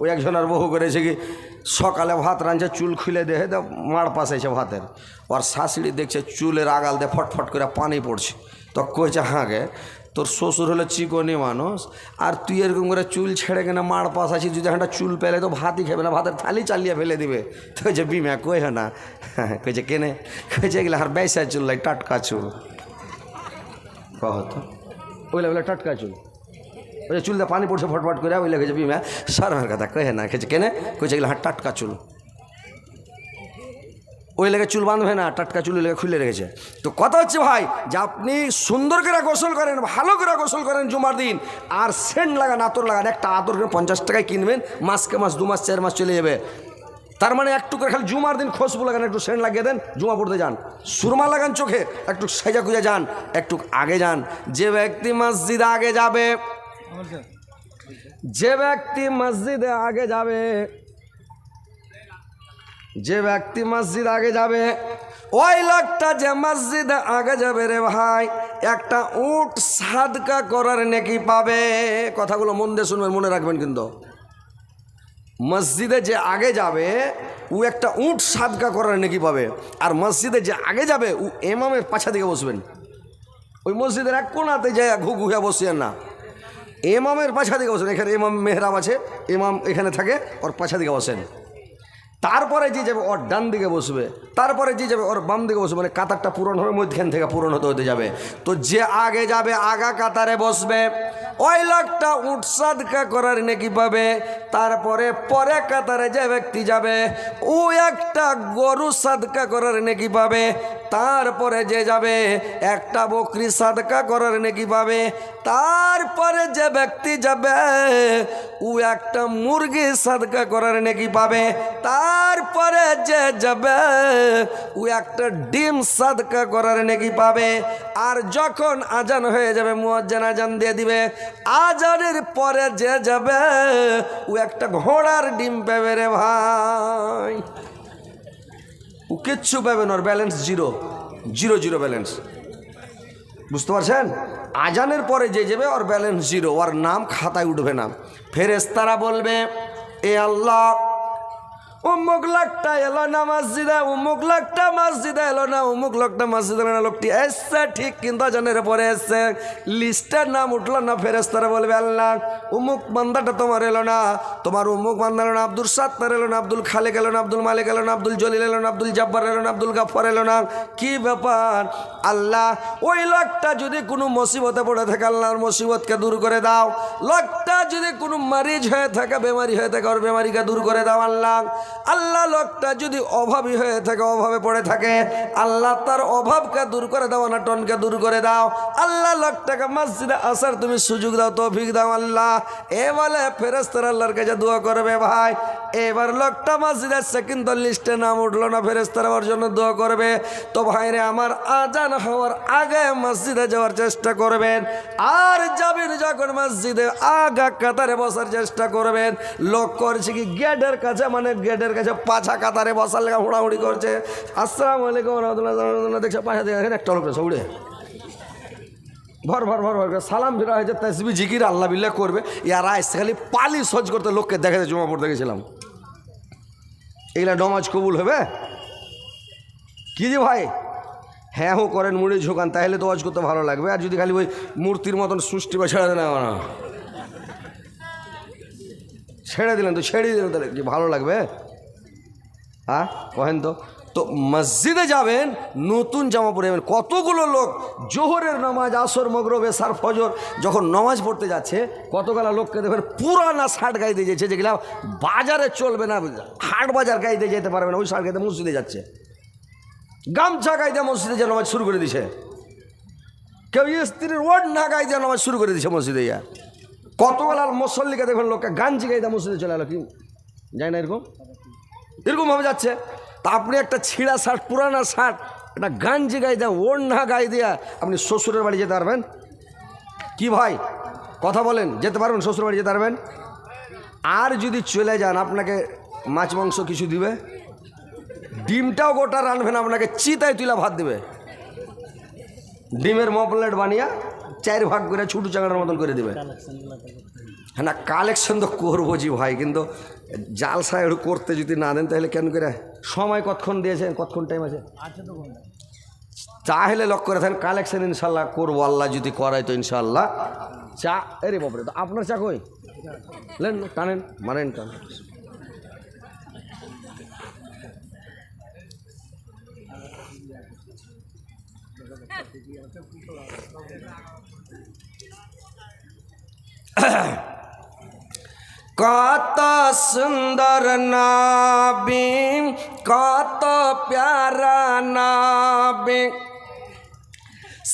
ওই একজনের বহু করেছে কি, সকালে ভাত রাঁধছে, চুল খুলে দেহে দে মার পাশাইছে ভাতের। ওর শাশুড়ি দেখছে চুলের আগাল দিয়ে ফটফট করে পানি পড়ছে। তো কইছে হাঁকে তোর শ্বশুর হলো চিকনি মানুষ, আর তুই এরকম করে চুল ছেড়ে কেনা মার পাশ আছিস? যদি একটা চুল পেলে তো ভাতই খাবে না, ভাতের থালি চালিয়ে ফেলে দিবে। তো কইছে, বিমা কই না। কইছে, কেনে? কইছে, এগুলো আর বেসা চুল লাই টাটকা চুল। কহতো ওইলা বলে টাটকা চুল। ওই যে চুল দিয়ে পানি পড়ছে, ফটফট করে ওই লেগেছে বিমা সারমের কথা কহে না খেয়েছে কেনে? কইছে এগুলো হাত টাটকা চুল। ওই লেগে চুল বাঁধবে না, টাটকা চুল লেগে খুলে রেখেছে। তো কথা হচ্ছে ভাই, যে আপনি সুন্দর করে গোসল করেন, ভালো করে গোসল করেন জুমার দিন, আর সেন্ট লাগান, আতর লাগান, একটা আতর করে পঞ্চাশ টাকায় কিনবেন, মাসকে মাস, দু মাস, চার মাস চলে যাবে। তার মানে একটু করে খালি জুমার দিন খুশবু লাগান, একটু সেন্ট লাগিয়ে দেন, জুমা পড়তে যান। সুরমা লাগান চোখে, একটু সাজা খুঁজে যান, একটু আগে যান। যে ব্যক্তি মসজিদ আগে যাবে যে ব্যক্তি মসজিদে আগে যাবে, যে ব্যক্তি মসজিদ আগে যাবে, ওই লোকটা যে মসজিদে আগে যাবে রে ভাই, একটা উট সাদকা করার নেকি পাবে। কথাগুলো মন দিয়ে শুনবেন, মনে রাখবেন কিন্তু। মসজিদে যে আগে যাবে, ও একটা উট সাদকা করার নেকি পাবে। আর মসজিদে যে আগে যাবে, ও এমামের পাছা দিকে বসবেন। ওই মসজিদের এক কোনাতে যায় ঘু ঘুহে বসিয়েন না। এমামের পাছা দিকে বসেন, এখানে এমাম মেহরাব আছে, এমাম এখানে থাকে, ওর পাছা দিকে বসেন। তারপরে যে যাবে, ওর ডান দিকে বসবে। তারপরে যে যাবে, ওর বাম দিকে বসবে। মানে কাতারটা পূরণ হবে মধ্যখান থেকে পূরণ হতে হতে যাবে। তো যে আগে যাবে, আগা কাতারে বসবে। ওই লোকটা উঠ সাদকা করার নাকি পাবে। তারপরে পরে কাতারে যে ব্যক্তি যাবে, ও একটা গরু সাদকা করার নাকি পাবে। তারপরে যে যাবে, একটা বকরি সাদকা করার নাকি পাবে। তারপরে যে ব্যক্তি যাবে ও একটা মুরগি সাদকা করার নাকি পাবে, তারপরে যে যাবে, ও একটা ডিম সাদকা করার নাকি পাবে। আর যখন আজান হয়ে যাবে, মুয়াজ্জান আজান দিয়ে দিবে, আজানের পরে যে যাবে, ও একটা ঘোড়ার ডিম পাবে রে ভাই। ও কিচ্ছু পাবে না balance zero zero zero balance বুঝতে পারছেন? আজানের পরে যে যাবে, ওর ব্যালেন্স জিরো ওর নাম খাতায় উঠবে না। ফেরেস্তারা বলবে, এ আল্লাহ অমুক লোকটা এলো না মসজিদে অমুক লোকটা মসজিদে এলো না অমুক লোকটা মসজিদে এলো না, লোকটি এসছে, ঠিক কিন্তু আজানের পরে এসছে। লিস্টের নাম উঠল না ফেরেস্তারা বলবে, আল্লাহ অমুক বান্দাটা তোমার এলো না, তোমার অমুক বান্দা এলো না আব্দুল সাত্তার এলো না, আব্দুল খালেক এলো না, আব্দুল মালিক এলো না, আব্দুল জলিল এলো না, আব্দুল জব্বার এলো না, আব্দুল গাফর এলো না। কি ব্যাপার? আল্লাহ, ওই লোকটা যদি কোনো মুসিবতে পড়ে থাকে, আল্লাহর মুসিবতকে দূর করে দাও। লোকটা যদি কোনো মারিজ হয়ে থাকে, বেমারি হয়ে থাকে, ওর বেমারিকে দূর করে দাও, আল্লাহ। আল্লাহ লোকটা যদি অভাবী হয়ে থাকে, অভাবে পড়ে থাকে, আল্লাহ তার অভাবকে দূর করে দাও, অনাটনকে দূর করে দাও। আল্লাহ লোকটাকে মসজিদে আসার তুমি সুযোগ দাও তো তৌফিক দাও আল্লাহ। এ বলে ফেরেস্তার আল্লাহর কাছে দোয়া করবে ভাই। এবার লোকটা মসজিদে আসছে কিন্তু লিস্টে নাম উঠল না ফেরেস্তারা ওর জন্য দোয়া করবে। তো ভাইরে, আমার আজান হওয়ার আগে মসজিদে যাওয়ার চেষ্টা করবেন। আর যাবেন যখন মসজিদে আগা কাতারে বসার চেষ্টা করবেন। লোক করছে কি, গেটের কাছে মানে গেটের কাছে পাছা কাতারে বসার লেখা হুড়াহুড়ি করছে। আসসালাম আলাইকুম রহমতুল্লাহ দেখছে, পাশা দেখে একটা লোক উড়ে। ভর ভর ভর ভর সালাম ফিরা হয়েছে তসবি জিকির, আল্লাহ বিল্লাহ করবে। ইয়ারা এসে খালি পালি সজ করতে, লোককে দেখে জমা পড়তে গেছিলাম এগুলা নমাজ কবুল হবে? কি যে ভাই? হ্যাঁ হো, করেন, মুড়ি ঝোকান, তাহলে তো ওয়াজ করতে ভালো লাগবে। আর যদি খালি ওই মূর্তির মতন সৃষ্টি বা ছেড়ে দেন না ছেড়ে দিলেন তো, ছেড়ে দিলেন তাহলে কি ভালো লাগবে? হ্যাঁ কহেন তো। তো মসজিদে যাবেন, নতুন জামা পরে যাবেন। কতগুলো লোক জোহরের নামাজ, আসর, মগরবে সার ফজর যখন নামাজ পড়তে যাচ্ছে, কতগুলো লোককে দেখবেন পুরানা শার্ট গাইতে যাচ্ছে যেগুলো বাজারে চলবে না, হাট বাজার গাইতে যেতে পারবে না, ওই শার্ট গাইতে মসজিদে যাচ্ছে। গামছা গাইতে মসজিদে যে নামাজ শুরু করে দিছে। কেউ স্ত্রীর ওয়ার্ড না গাইতে নামাজ শুরু করে দিছে মসজিদে ইয়া কতগুলো মুসল্লিকে দেখবেন লোককে গাঞ্জি গাইতে মসজিদে চলে এলো কি? যায় না এরকম। এরকমভাবে যাচ্ছে। তা আপনি একটা ছিঁড়া শার্ট, পুরানা শার্ট, একটা গাঞ্জি গাই দেন ওর না গাই দিয়া আপনি শ্বশুরের বাড়ি যেতে পারবেন? কি ভাই? কথা বলেন, যেতে পারবেন শ্বশুর বাড়ি যেতে পারবেন? আর যদি চলে যান, আপনাকে মাছ, মাংস কিছু দিবে? ডিমটাও গোটা রানবেন আপনাকে চিতায় তুলা ভাত দেবে। ডিমের মপলেট বানিয়ে চার ভাগ করে ছুটু চাঙার মতন করে দিবে। হ্যাঁ না কালেকশন তো করব জি ভাই কিন্তু জালসা একটু করতে যদি না দেন তাহলে কেন করে? সময় কতক্ষণ দিয়েছেন? কতক্ষণ টাইম আছে? তাহলে লক্ষ্য করে থাকেন কালেকশন ইনশাল্লাহ করব আল্লাহ যদি করাই তো ইনশাল্লাহ। চা এরে বাপরে তো আপনার চা কই? লেন টানেন মানেন টান কত সুন্দর নবী কত প্যারা নবী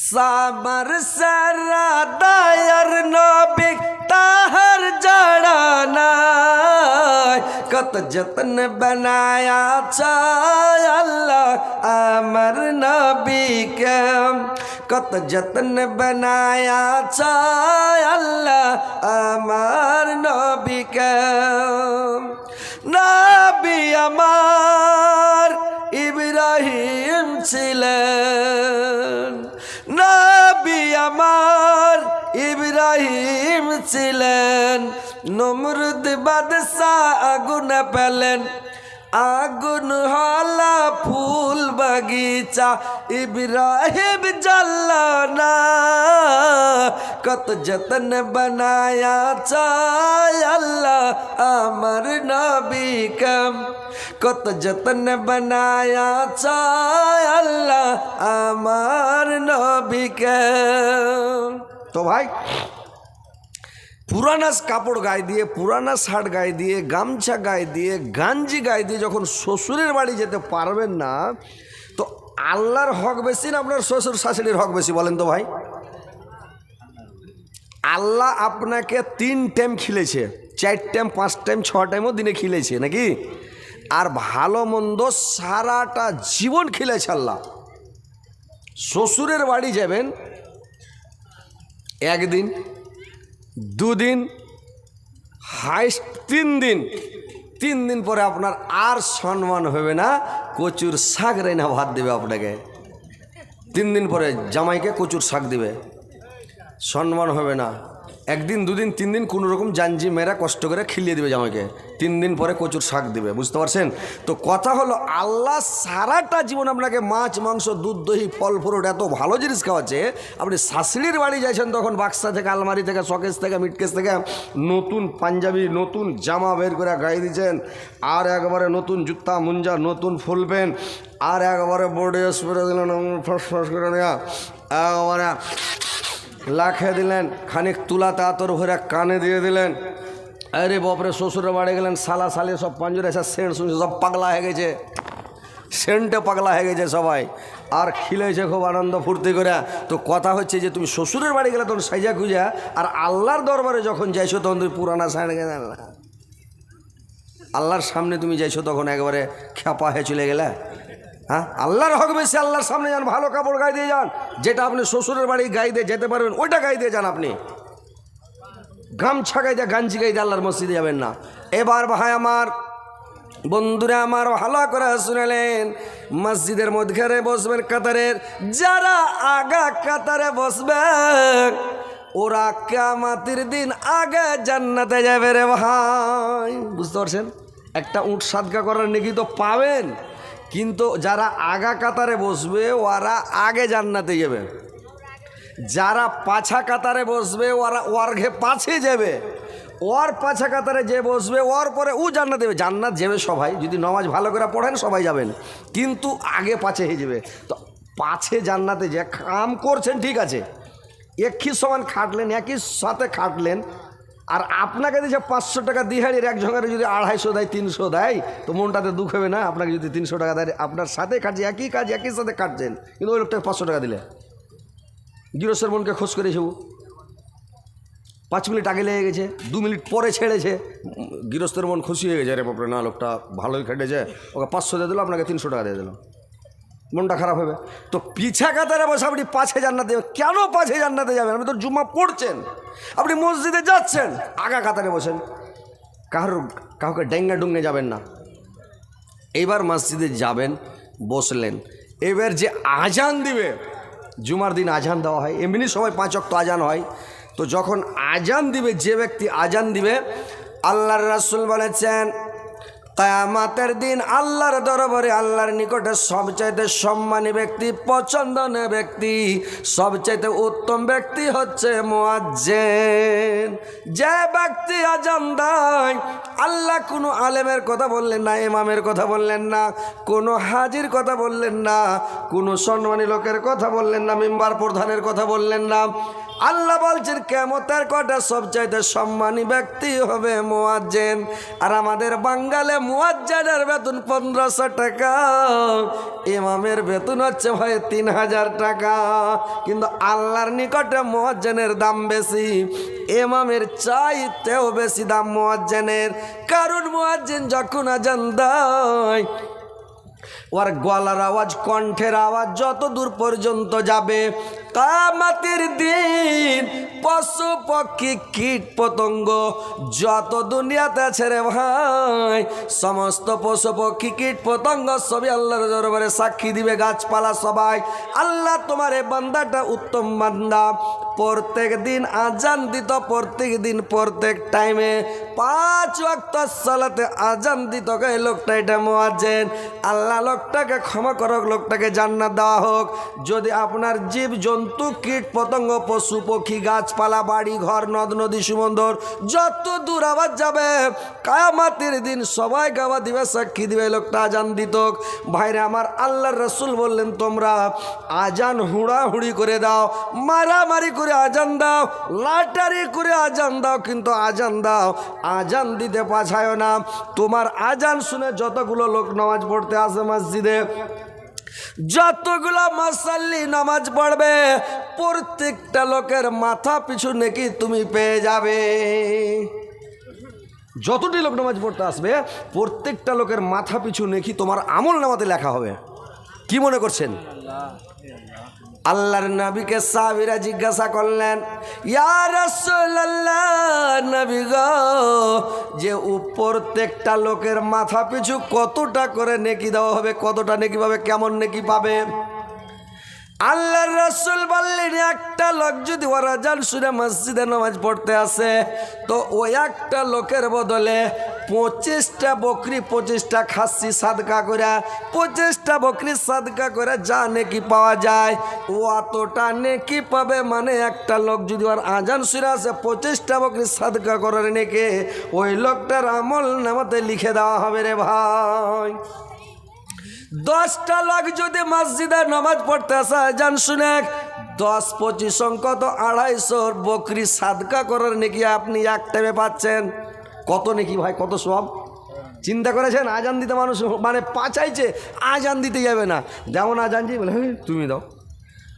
সাবর সারা দায়ার নবী, তাহার জড়ানা কত যতন বানায়া চায় আল্লাহ আমার নবীকে। কত যত্ন বনায়াছ আল্লাহ আমার নবিক। নবি আমার ইব্রাহিম ছিলেন। নবি আমার ইব্রাহিম ছিলেন। নমরুদ বাদশাহ আগুন পেলেন আগুন হলা, ফুল বাগিচা, ইব্রাহিম জাল্লানা, কত যতন বানায়া চায় আল্লাহ আমার নবী কত যতন বানায়া চায় আল্লাহ আমার নবী কম তো ভাই পুরানা কাপড় গায়ে দিয়ে পুরানা শার্ট গায়ে দিয়ে, গামছা গায়ে দিয়ে, গাঞ্জি গায়ে দিয়ে যখন শ্বশুরের বাড়ি যেতে পারবেন না, তো আল্লাহর হক বেশি না আপনার শ্বশুর শাশুড়ির হক বেশি বলেন তো ভাই? আল্লাহ আপনাকে তিন টাইম খিলেছে, চার টাইম, পাঁচ টাইম, ছ টাইমও দিনে খিলেছে নাকি? আর ভালো মন্দ সারাটা জীবন খিলেছে আল্লাহ। শ্বশুরের বাড়ি যাবেন, একদিন দুদিন, হাইস্ট তিন দিন। তিন দিন পরে আপনার আর সম্মান হবে না, কচুর শাক রাইনা ভাত দেবে আপনাকে। তিন দিন পরে জামাইকে কচুর শাক দিবে। সম্মান হবে না। একদিন, দুদিন তিন দিন কোনো রকম জাঞ্জি মেরা কষ্ট করে খিলিয়ে দেবে জামাইকে। তিন দিন পরে কচুর শাক দেবে, বুঝতে পারছেন? তো কথা হলো, আল্লাহ সারাটা জীবন আপনাকে মাছ, মাংস, দুধ দহি ফল, ফ্রুট এত ভালো জিনিস খাওয়াচ্ছে, আপনি শাশুড়ির বাড়ি যাইছেন তখন বাক্সা থেকে, আলমারি থেকে, শকেস থেকে, মিটকেস থেকে, নতুন পাঞ্জাবি, নতুন জামা বের করে গায়ে দিচ্ছেন, আর একবারে নতুন জুতা, মুঞ্জা, নতুন ফুল প্যান্ট আর একবারে বোর্ডে স্প্রে দিলেন ফস ফস করে নেওয়া একবারে লাখে দিলেন, খানিক তুলা তাতর ভরে কানে দিয়ে দিলেন। আরে বাপরে, শ্বশুরের বাড়ি গেলেন সালা সালে সব পাঞ্জরে এসে সেন্ট শুনছে, সব পাগলা হয়ে গেছে। সেন্টে পাগলা হয়ে গেছে সবাই। আর খিলেছে খুব আনন্দ ফুর্তি করে। তো কথা হচ্ছে যে, তুমি শ্বশুরের বাড়ি গেলে তখন সাইজা খুঁজা, আর আল্লাহর দরবারে যখন যাইছো তখন তুমি পুরানা সাইড গেলে। আল্লাহর সামনে তুমি যাইছো তখন একবারে খেপা হয়ে চলে গেলে। হ্যাঁ? আল্লাহর হক বেশি, আল্লাহর সামনে যান, ভালো কাপড় গায়ে দিয়ে যান। যেটা আপনি শ্বশুরের বাড়ি গায়ে দিয়ে যেতে পারবেন, ওইটা গায়ে দিয়ে যান আপনি। গামছা গায়ে দিয়ে, গাঞ্জি গায়ে দিয়ে আল্লাহর মসজিদে যাবেন না। এবার ভাই আমার, বন্ধুরা আমার, ভালো করে শুনেলেন। মসজিদের মধ্যে বসবেন কাতারের, যারা আগা কাতারে বসবেন, ওরা কামাতির দিন আগে জান্নাতে যাবে রে ভাই। বুঝতে পারছেন? একটা উঁট সাদকা করার নাকি তো পাবেন। কিন্তু যারা আগা কাতারে বসবে ওরা আগে জান্নাতে যাবে। যারা পাছা কাতারে বসবে ওরা ওর ঘে পাছে যাবে। ওর পাছা কাতারে যে বসবে ওর পরে ও জান্নাত দেবে জান্নাত যাবে সবাই, যদি নমাজ ভালো করে পড়েন, সবাই যাবেন। কিন্তু আগে পাছে হয়ে যাবে। তো পাছে জান্নাতে যে কাম করছেন, ঠিক আছে। একই সমান খাটলেন, একই সাথে খাটলেন আর আপনাকে দিয়েছে পাঁচশো টাকা দিহাড়ির এক ঝঙ্গারে যদি আড়াইশো দেয়, তিনশো দেয়, তো মনটাতে দুঃখ হবে না? আপনাকে যদি তিনশো টাকা দেয়, আপনার সাথে কাটছে একই কাজ, একই সাথে কাটছেন, কিন্তু ওই লোকটাকে পাঁচশো টাকা দিলে। গৃহস্থের মনকে খোঁজ করেছে ও পাঁচ মিনিট আগে লেগে গেছে, দু মিনিট পরে ছেড়েছে। গৃহস্থের মন খুশি হয়ে গেছে রে বাপরে, না, লোকটা ভালোই খেটেছে। ওকে পাঁচশো দিয়ে দিল, আপনাকে তিনশো টাকা দিয়ে দিলাম মনটা খারাপ হবে। তো পিছা কাতারে বসে আপনি পাঁচে জান্নাতে কেন পাঁচে জান্নাতে যাবেন? আপনি তো জুম্মা পড়ছেন। আপনি মসজিদে যাচ্ছেন। আগা কাতারে বসেন। কারোর, কাউকে ডেঙ্গা ডুঙ্গে যাবেন না। এইবার মসজিদে যাবেন, বসলেন। এবার যে আজান দিবে, জুমার দিন আজান দেওয়া হয়। এমনি সবাই পাঁচ অক্ট আজান হয়। তো যখন আজান দিবে, যে ব্যক্তি আজান দিবে, আল্লাহর রাসূল বলেছেন কায়ামাতের দিন আল্লাহর দরবারে আল্লাহর নিকটে সবচাইতে সম্মানী ব্যক্তি, পছন্দনীয় ব্যক্তি, সবচাইতে উত্তম ব্যক্তি হচ্ছে মোয়াজ্জেন। যে ব্যক্তি আজান দেয়, আল্লাহ কোনো আলেমের কথা বললেন না, ইমামের কথা বললেন না, কোনো হাজির কথা বললেন না, কোনো সম্মানী লোকের কথা বললেন না, মেম্বার প্রধানের কথা বললেন না। আল্লাহ বলছেন, কেমতের কটা সবচাইতে সম্মানী ব্যক্তি হবে মোয়াজ্জেন। আর আমাদের বাঙ্গালে মোয়াজ্জেনের বেতন পনেরোশো টাকা, ইমামের বেতন হচ্ছে ভাই তিন হাজার টাকা। কিন্তু আল্লাহর নিকটে মোয়াজ্জেনের দাম বেশি, ইমামের চাইতেও বেশি দাম মোয়াজ্জেনের। কারণ মোয়াজ্জেন যখন আজান দেয়, ওর গলার আওয়াজ, কণ্ঠের আওয়াজ যত দূর পর্যন্ত যাবে কামাতের দিন পশু পক্ষী, কীট পতঙ্গ যত দুনিয়াতে আছে রে ভাই, সমস্ত পশু পক্ষী, কীট পতঙ্গ সবই আল্লাহর দরবারে সাক্ষী দিবে গাছপালা সবাই। আল্লাহ তোমার এ বান্দাটা উত্তম বান্দা। প্রত্যেক দিন আজান দিত প্রত্যেক দিন প্রত্যেক টাইমে পাঁচ ওয়াক্ত সালাতে আজান দিত। এই লোকটা এটা মোয়াজেন আল্লাহ লোকটাকে ক্ষমা করক, লোকটাকে জান্নাত দেওয়া হোক। যদি আপনার জীব জন্তু কীট পতঙ্গ, পশু, পক্ষী, গাছপালা, বাড়ি, ঘর, নদ, নদী, সুমন্দর, যত দূর আবার যাবে, কায়ামাতির দিন সবাই গাওয়া দিবে, সাক্ষী দিবে, লোকটা আজান দিত। ভাইরে, আমার আল্লাহর রসুল বললেন তোমরা আজান হুড়াহুড়ি করে দাও, মারামারি করে আজান দাও, লাটারি করে আজান দাও, কিন্তু আজান দাও, আজান দিতে পাছায় না। তোমার আজান শুনে যতগুলো লোক নামাজ পড়তে আসে মসজিদে, যতগুলো মাসাল্লি নামাজ পড়বে, প্রত্যেকটা লোকের মাথা পিছু নাকি তুমি পেয়ে যাবে। যতটি লোক নামাজ পড়তে আসবে, প্রত্যেকটা লোকের মাথা পিছু নেকি তোমার আমল নামাতে লেখা হবে। কি মনে করছেন? আল্লাহর নবীকে সাহাবীরা জিজ্ঞাসা করলেন নবী গো, যে প্রত্যেকটা লোকের মাথা পিছু কতটা করে নেকি দেওয়া হবে, কতটা নেকি পাবে, কেমন নেকি পাবে? আল্লাহর রাসূল বললেন, একটা লোক যদি ওরা যান শুনে মসজিদে নামাজ পড়তে আসে, তো ওই একটা লোকের বদলে পঁচিশটা বকরি, পঁচিশটা খাসি সাদকা করে পঁচিশটা বকরি সাদকা করে যা নেকি পাওয়া যায়। ও অতটা নেকি পাবে মানে একটা লোক যদি ওর আজান শুনে আসে পঁচিশটা বকরি সাদকা করার নেকে, ওই লোকটার আমল নামাতে লিখে দেওয়া হবে রে ভাই। দশটা লোক যদি মসজিদে নামাজ পড়তে আসা যান শুনে দশ পঁচিশ অঙ্ক তো আড়াইশো বকরি সাদকা করার নাকি আপনি এক টাইমে পাচ্ছেন। কত নাকি ভাই কত সব? চিন্তা করেছেন? আজান দিতে মানুষ মানে পাচাইছে আজান দিতে যাবে না। যেমন আজান যে বলে "হ্যাঁ, তুমি দাও।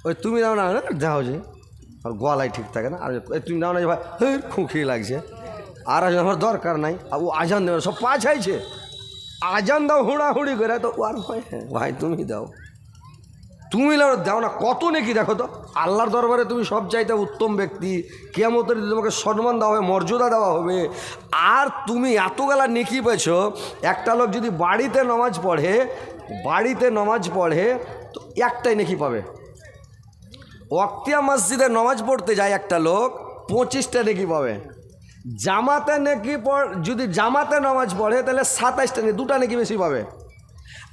ওই তুমি দাও না যাও যে। আর গলায় ঠিক থাকে না। আর "এই, তুমি দাও না যে ভাই। হ্যাঁ খুঁকি লাগছে। আর আজান আমার দরকার নাই। আর ও আজান দেবে সব পাচাইছে। আজান দাও হুড়াহুড়ি করে তো আর ভাই হ্যাঁ ভাই তুমি দাও। তুমি দাও না, কত নাকি দেখো তো। আল্লাহর দরবারে তুমি সব চাইতে উত্তম ব্যক্তি। কেমতের তোমাকে সম্মান দেওয়া হবে, মর্যাদা দেওয়া হবে। আর তুমি এতগুলা নেকি পেয়েছ, একটা লোক যদি বাড়িতে নামাজ পড়ে, বাড়িতে নামাজ পড়ে, তো একটাই নেকি পাবে। ওয়াক্তিয়া মসজিদে নামাজ পড়তে যায় একটা লোক, পঁচিশটা নেকি পাবে। জামাতে নেকি পড়, যদি জামাতে নামাজ পড়ে, তাহলে সাতাইশটা নেই দুটা নেকি বেশি পাবে।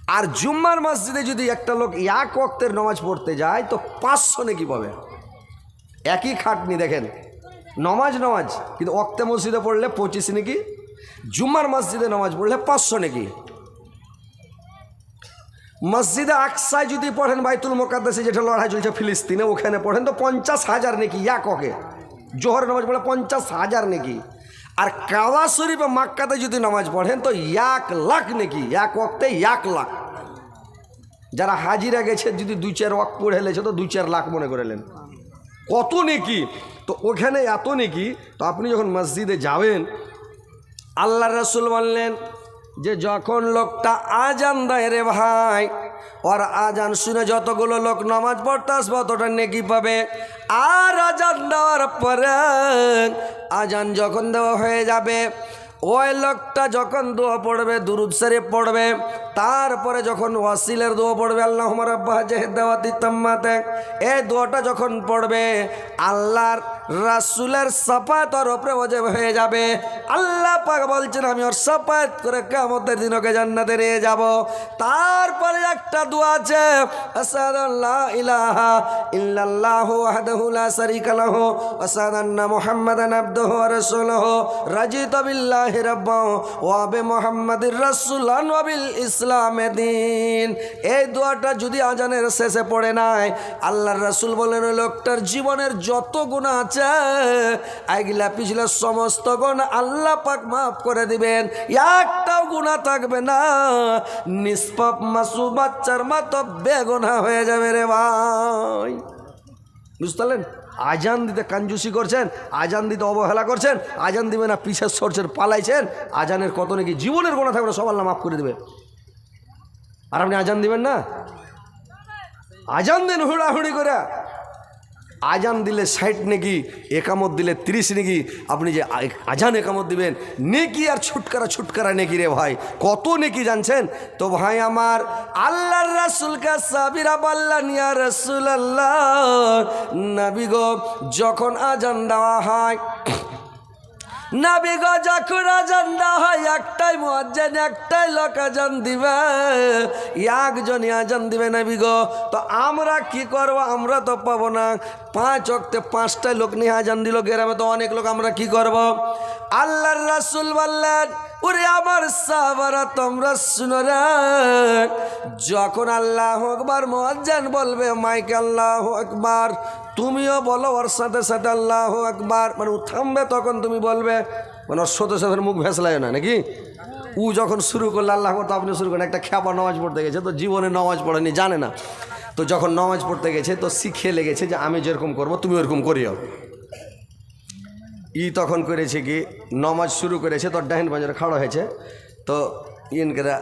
আর জুম্মার মসজিদে যদি একটা লোক এক ওক্তের নামাজ পড়তে যায়, তো পাঁচশো নাকি পাবে। একই খাটনি, দেখেন। নমাজ নমাজ। কিন্তু অক্তে মসজিদে পড়লে পঁচিশ নাকি, জুম্মার মসজিদে নামাজ পড়লে পাঁচশো নাকি। মসজিদে আকসায় যদি পড়েন বাইতুল মোকাদ্দাসে, যেটা লড়াই চলছে ফিলিস্তিনে, ওখানে পড়েন, তো পঞ্চাশ হাজার নাকি এক অকে জোহর নামাজ পড়লে পঞ্চাশ হাজার নাকি। আর কাওয়া শরীফে মাক্কাতে যদি নামাজ পড়েন, তো এক লাখ নাকি? এক অক্তে এক লাখ। যারা হাজিরা গেছে, যদি দুই চার ওয়াক পড়ে হেলেছে তো দুই চার লাখ মনে করেলেন কত নেকি? তো ওখানে এত নেকি? তো আপনি যখন মসজিদে যাবেন আল্লাহ রসুল বললেন যে, যখন লোকটা আজান দেয় রে ভাই ওর আজান শুনে যতগুলো লোক নামাজ পড়তে আসবে, অতটা নেকি পাবে। আর আজান দেওয়ার পরে আজান যখন দেওয়া হয়ে যাবে, ওই লোকটা যখন দোয়া পড়বে, দুরুদ পড়বে তারপরে যখন ওয়াসিলের দোয়া পড়বে আল্লাহ তাম্মাতে, এই দোয়াটা যখন পড়বে, আল্লাহর রাসুলের সাফাত ওর উপরে ওয়াজিব হয়ে যাবে। আল্লাহ পাক বলছেন, আমি ওর সাফাত করে কিয়ামতের দিন ওকে জান্নাতে নিয়ে যাব। তারপরে একটা দোয়া আছে আসাদুল্লাহ ইলাহা ইল্লাল্লাহু ওয়াহদাহু লা শারীকা লাহু ওয়া সাদান্না মুহাম্মাদান আবদুহু ওয়া রাসূলুহু। রাজিতু বিল্লাহি রাব্বাও ওয়া বি মুহাম্মাদির রাসূলান ওয়া বিল ইসলামে। দিন। এই দোয়াটা যদি আজানের শেষে পড়ে নাই, আল্লাহর রাসূল বলেন, ওই লোকটার জীবনের যত গুনাহ আছে আগলা পিছলা সমস্ত গুনাহ আল্লাহ পাক মাফ করে দিবেন। একটাও গুনাহ থাকবে না। নিষ্পাপ মাসু বাচ্চার মতো বেগুনা হয়ে যাবে রে ভাই। বুঝতে আজান দিতে কাঞ্জুসি করছেন, আজান দিতে অবহেলা করছেন, আজান দিবে না, পিছের সরছেন পালাইছেন, আজানের কত নাকি জীবনের গোনা থাকবে সব আল্লাহ মাফ করে দেবে। আর আপনি আজান দিবেন না? আজান দেন হুড়াহুড়ি করে। আজান দিলে ষাট নেকি, একামত দিলে তিরিশ নেকি। আপনি যে আজান একামত দিবেন, নেকি আর ছুটকারা ছুটকারা নেকি রে ভাই। কত নেকি জানছেন? তো ভাই আমার আল্লাহর রাসুলকে সাবিরা বললেন ইয়া রসুল আল্লাহ নবী গো, যখন আজান দেওয়া হয় নাবি গো যখন আজান দেওয়া হয়, একটাই মজ্জান একটাই লোক আজান দিবে। একজনই আজান দিবে নাবি গো। তো আমরা কি করব? আমরা তো পাবো না। পাঁচ অক্তে পাঁচটাই লোক নিয়ে আজান দিল, গ্রামে তো অনেক লোক, আমরা কি করব? আল্লাহর রাসুল বললেন ওরে আমার সাবারা, তোমরা শুনো যখন আল্লাহ আকবার মজ্জান বলবে, মাইকে আল্লাহ আকবার, তুমিও বলো ওর সাথে সাথে আল্লাহ একবার মানে থামবে তখন তুমি বলবে মানে ওর সাথে সাথে মুখ ভেসলায় না, নাকি? ও যখন শুরু করলে, আল্লাহ তো আপনি শুরু করেন। একটা খ্যাপা নামাজ পড়তে গেছে, তো জীবনে নামাজ পড়েনি, জানে না। তো যখন নামাজ পড়তে গেছে, তো শিখে লেগেছে যে, আমি যেরকম করব, তুমি ওরকম করিও। ই তখন করেছে কি, নমাজ শুরু করেছে তো ডাহিন বাজারে খাড়া হয়েছে, তো ইনকেরা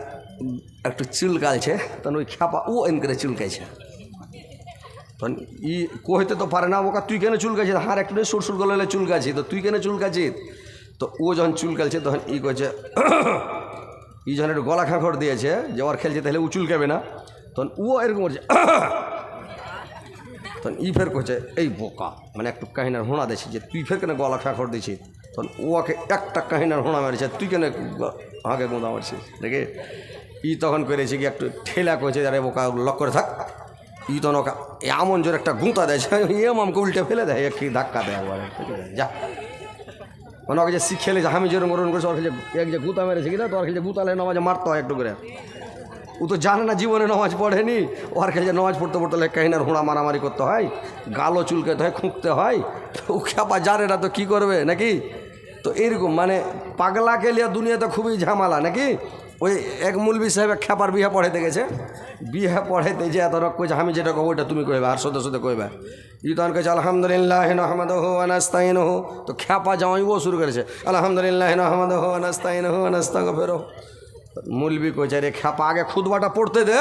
একটু চুলকালছে তখন ওই খ্যাপা ও ইনকেরা চুলকাইছে তখন ই কইতে তো পারে না ওকা তুই কেন চুলকাছিস হার একটু সুর সুর গলে চুলকাছি তো তুই কেন চুলকাছিস তো ও যখন চুলকালছে তখন ই কইছে, ই যখন একটু গলা খাঁখড় দিয়েছে, যে ওর খেলছে, তাহলে ও চুলকাবে না। তখন ও এরকম করছে তখন ই ফের কইছে, এই বোকা মানে একটু কাহিনার হোঁড়া দিয়েছে যে তুই ফের কেন গলা খাঁখড় দিছিস তখন ওকে একটা কাহিনার হোঁড়া মারিছে, তুই কেন আগে গোঁদা মারছিস? দেখে ই তখন করেছে কি, একটু ঠেলা করেছে আরে বোকা লক করে থাক। ই তখন ওকে এমন জোর একটা গুঁতা দেয় এম আমাকে উল্টে ফেলে দেয় একটি ধাক্কা দেয় একবারে যা। মানে ওকে যে শিখেলে যে আমি যেরকম ওরকম করেছে, ওর কাছে এক যে গুঁতা মেরেছে কিনা, তো ওর কাছে গুঁতালে নামাজে মারতে হয় একটু করে। ও তো জানে না জীবনে নামাজ পড়েনি। ওর কাছে নামাজ পড়তে পড়তে কাহিনার হোঁড়া মারামারি করতে হয় গালও চুলকাতে হয় খুঁকতে হয়। ও খ্যাপা জানে না, তো কী করবে? নাকি? তো এরকম মানে পাগলাকে লিয়া দুনিয়াতে খুবই ঝামেলা, নাকি? ওই এক মুলবি সাহেব এক খ্যাপার বিহা পড়াইতে গেছে। বিহা পড়াইতে যে এত রক কইছে আমি যেটা কবো ওইটা তুমি কইবে, আর সদস্য সাথে কইবে। ই তখন কেছে আলহামদুলিল্লাহ নহমদ হো আনাস্তাইন হো তো খ্যাপা জামাইবো শুরু করেছে, আলহামদুলিল্লাহ নহমদ হো আনাস্তাইন হো আনাস্তা ফেরো মুলবি কইছে রে খ্যাপা? আগে খুদবাটা পড়তে দে।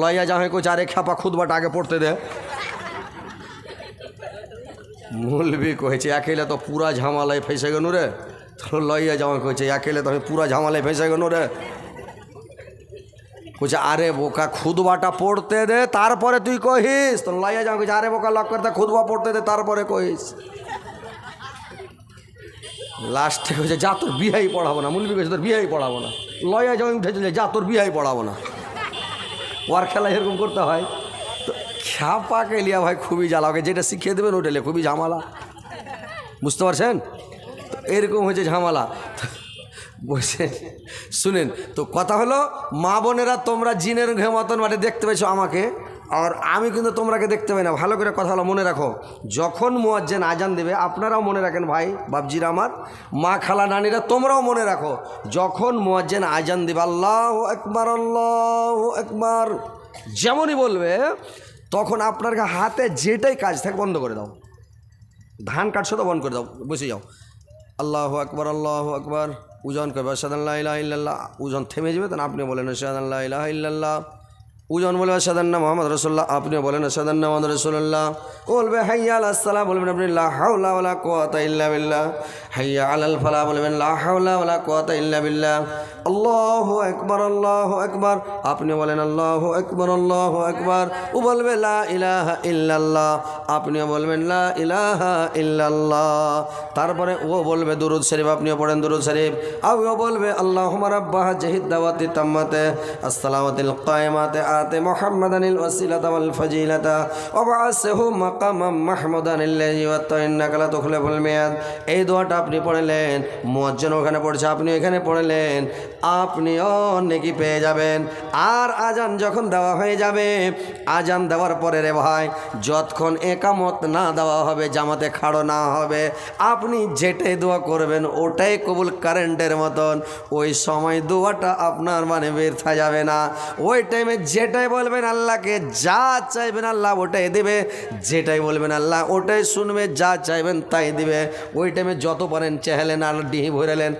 লইয়া যাহে কইছে আরে খ্যাপা, খুদবাটা আগে পড়তে দে। মুলবি কইছে, একেলে তো পুরা ঝামালায় ফেসে গেল রে। লইয়া যাওয়া কইছে, একেলে তো আমি পুরা ঝামালায় ফেসে গেল রে। কইছে, আরে বোকা, খুদবাটা পড়তে দে, তারপরে তুই কহিস। তো লইয়া যাওয়া কইছে, আরে বোকা, লক করতে খুদবা পড়তে দে, তারপরে কহিস। লাস্টে হয়েছে যা তোর বিহাই পড়াবো না মুলবি কইছে তোর বিহাই পড়াবো না। লয়া যাও উঠে চলে যা তোর বিহাই পড়াবো না। ওয়ার খেলা এরকম করতে হয়। তো খ্যাপাকে লিয়া ভাই খুবই জ্বালা, ওকে যেটা শিখিয়ে দেবেন ওটা খুবই ঝামেলা। বুঝতে পারছেন? তো এরকম হয়েছে ঝামেলা। বলছে শুনেন, তো কথা হলো, মা বোনেরা তোমরা জিনের মতন মাঠে দেখতে পেয়েছ আমাকে আর আমি কিন্তু তোমরাকে দেখতে পাই না। ভালো করে কথা হলো মনে রাখো। যখন মোয়াজ্জেন আজান দেবে, আপনারাও মনে রাখেন, ভাই বাবজির আমার, মা খালা নানিরা, তোমরাও মনে রাখো, যখন মোয়াজ্জেন আজান দেবে, আল্লাহ একবার আল্লাহ একবার যেমনই বলবে, তখন আপনার হাতে যেটাই কাজ থাকে বন্ধ করে দাও। ধান কাটছো তো বন্ধ করে দাও, বসে যাও। আল্লাহ আকবর আল্লাহ আকবর, উজন করবে সাদাল্লাহ ইল্লাল্লাহ, উজন থেমে যাবে, তখন আপনি বলেন সাদাল্লাহ ইল্লাল্লাহ। উজন বলবে সাদান্না মোহাম্মদ রসোল্লাহ আপনিও বলেন সাদান্না মোহাম্মদ ও বলবে, হাইয়া আল আসসালাম বলবেন, আপনি লা হাওলা ওয়ালা কুওয়াতা ইল্লা বিল্লাহ। হাইয়া আলাল ফালা বলবেন, লা হাওলা ওয়ালা কুওয়াতা ইল্লা বিল্লাহ। আল্লাহু আকবার আল্লাহু আকবার। আপনি বলেন, আল্লাহু আকবার আল্লাহু আকবার। ও বলবে, লা ইলাহা ইল্লাল্লাহ। আপনিও বলবেন, লা ইলাহা ইল্লাল্লাহ। তারপরে ও বলবে, দুরুদ শরীফ। আপনিও পড়েন, দুরুদ শরীফ। আর ও বলবে, আল্লাহুম্মা রাব্বাহ জাহিদ দাওয়াতি তাম্মাতে আসসালামাতিল কায়মাতে আতে মুহাম্মাদানিল ওয়াসিলাতা ওয়াল ফাজিলাতা। ওয়া বাআসহু মাকামাম মাহমুদান আল্লাযী ওয়াত্তাইন্নাকা লা তুখলিফুল মিয়াদ। এই দোয়াটা আপনি পড়লেন, মুয়াজ্জিন ওখানে পড়ছে আপনি এখানে পড়লেন, আপনিও নেকি পেয়ে যাবেন। আর আজান যখন দেওয়া হয়ে যাবে আজান দেওয়ার পরে রে ভাই, যতক্ষণ একামত না দেওয়া হবে, জামাতে খাড়ো না হবে, আপনি যেটাই দোয়া করবেন, ওটাই কবুল কারেন্টের মতন। ওই সময় দোয়াটা আপনার মানে বেরথা যাবে না। ওই টাইমে যেটাই বলবেন আল্লাহকে যা চাইবেন আল্লাহ ওটাই দেবে। যেটাই বলবেন আল্লাহ ওটাই শুনবে, যা চাইবেন তাই দিবে। ওই টাইমে যত পারেন চেহেলেন আর ডিহি ভরেলেন।